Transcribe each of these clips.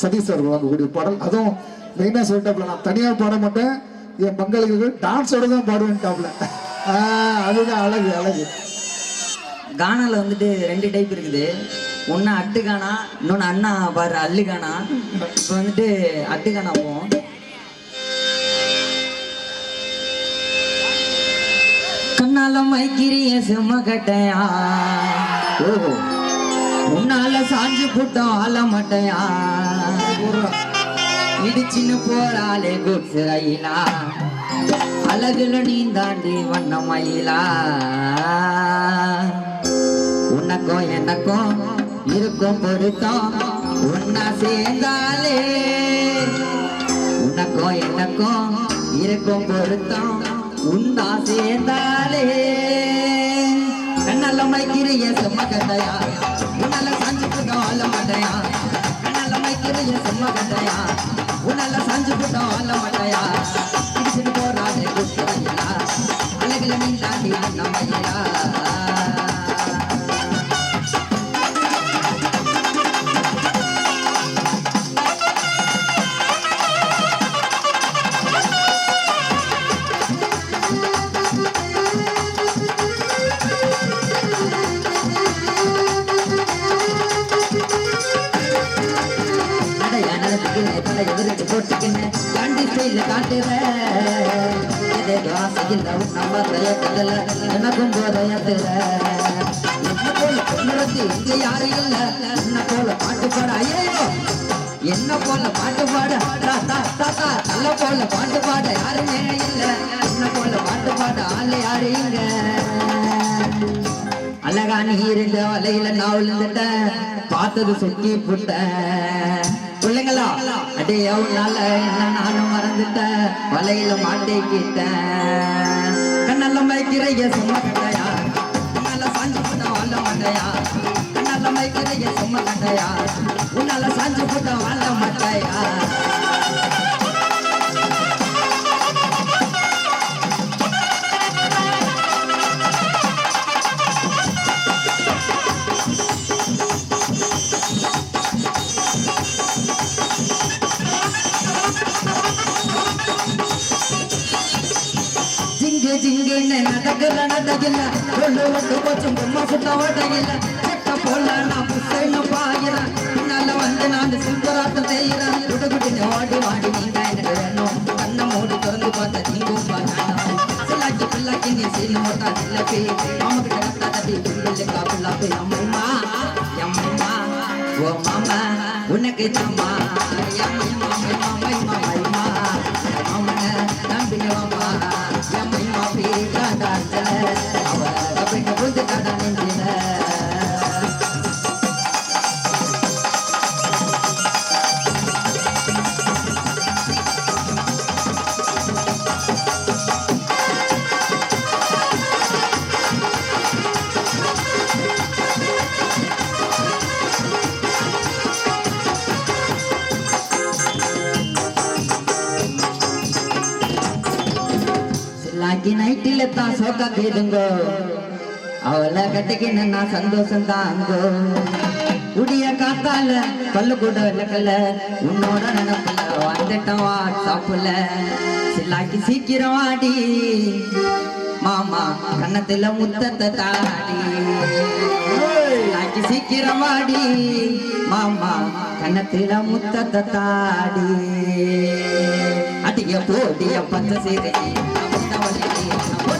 சதீஷ் அவர்கள் வாங்கக்கூடிய பாடல். அதுவும் மெயினாக சொல்லிட்டாப்ல நான் தனியாக பாட மாட்டேன். என் பங்களிகள் டான்ஸோட தான் பாடுவேன்ட்டாப்ல அதுதான் அழகு அழகு. கானால வந்துட்டு ரெண்டு டைப் இருக்குது. ஒன்று அட்டு கானா இன்னொன்று அண்ணா பாரு அல்லு கானா. இப்போ வந்துட்டு அட்டு கானா போவோம். கண்ணால மைக்கிறிய செம்ம கட்டையா? ஓஹோ. உன்னால சாஞ்சு புட்டோம் ஆள மாட்டையா இடிச்சின்னு போறாளே குட்ஸ் ரயிலா அழகுல நீ தாண்டி வண்ண மயிலா உனக்கும் எனக்கும் இருக்கும் பொருத்தம். உன்னா சேர்ந்தாலே உனக்கும் எனக்கும் இருக்கும் பொருத்தம். உன்னா சேர்ந்தாலே. கண்ணல்ல மைக்கிறிய செம்ம மைக்கிறிய உன்னால சாஞ்சு புட்டோம் இடிச்சுட்டு போறாதே தாண்டி நம்மையா நடந்துக்கின்னு தலை எதிரிட்டு போட்டுக்கின்னு காண்டி ஸ்டைல காட்டுற ஏதேதோ ஆசையில் நம்ம தயக்கத்துல எனக்கும் போதயத்துல என்ன போல பொண்ணுறத்தி இங்க யாரும் இல்ல என்ன போல பாட்டு பாட ஐயோ என்ன போல பாட்டு பாட தாத்தா தாத்தா போல பாட்டு பாட யாருமே இல்ல என்ன போல பாட்டு பாட ஆளு யாரு இங்க இருந்த வலையில நான் விழுந்துட்டேன் பார்த்தது சொக்கி புட்ட. பிள்ளைங்களா அடே எவ்வளால என்ன நானும் மறந்துட்டேன். வலையில மாட்டிக்கிட்டேன் கண்ணல்ல மைக்கிறைய சும்மா கட்டையா உன்னால சாஞ்சு போட்ட வாழ மாட்டையா? கண்ணல்ல மைக்கிறைய சும்மா கட்டையா உன்னால சாஞ்சு போட்ட வாழ மாட்டையா? இன்னை நடக்கல நடக்கல ரெண்டு வட்டு போச்சு பொம்மை சுட்ட ஓட்டகில்ல செட்ட போல நான் புசைன்னு பாகிறேன் பின்னால வந்து நான் சுத்தராட்டம் செய்கிறேன் குடுகுட்டின ஓடி வாடி நீங்க எனக்கு உனக்கு தம்மா சில்லாக்கி நைட்டில தான் சோக்கா கேதுங்கோ. அவளை கட்டிக்கின்னு நான் சந்தோஷம் தாங்கோ உடிய காத்தால பல்லு கூட விளக்கல உன்னோட நினப்புல வந்துட்டோம் வாட்ஸ்அப்புல. சில்லாக்கி சீக்கிரம் ஆடி மாமா கண்ணத்துல முத்தத்தை தாடி. சில்லாக்கி சீக்கிரம் ஆடி மாமா கன்னத்துல முத்தத்தை தாடி. அடிய போடிய பச்சை சீரை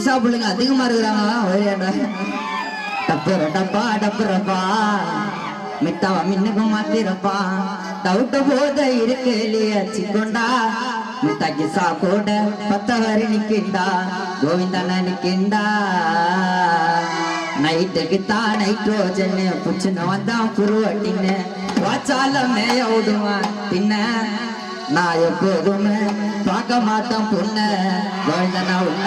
இசா பிள்ளைங்க அதிகமா இருக்கிறாங்க. டப்புற டப்பா டப்புறப்பா மிட்டாவா மின்னுக்கு மாத்திரப்பா. டவுட்ட போத இருக்கு இல்லையா சிக்கொண்டா மிட்டாக்கி கூட பத்த வரி நிக்கிண்டா கோவிந்தனிக்கிண்டா நைட்டுக்கு தான் நைட்ரோஜன் புச்சுன்னு வந்தான் புருவட்டின்னு. வாச்சால மேய விடுவான் பின்ன. நான் எப்போதுமே பார்க்க மாட்டேன் பொண்ணு. வாழ்ந்தனா உள்ள.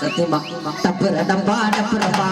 சத்தியமா? டப்புற டப்பா டப்புறப்பா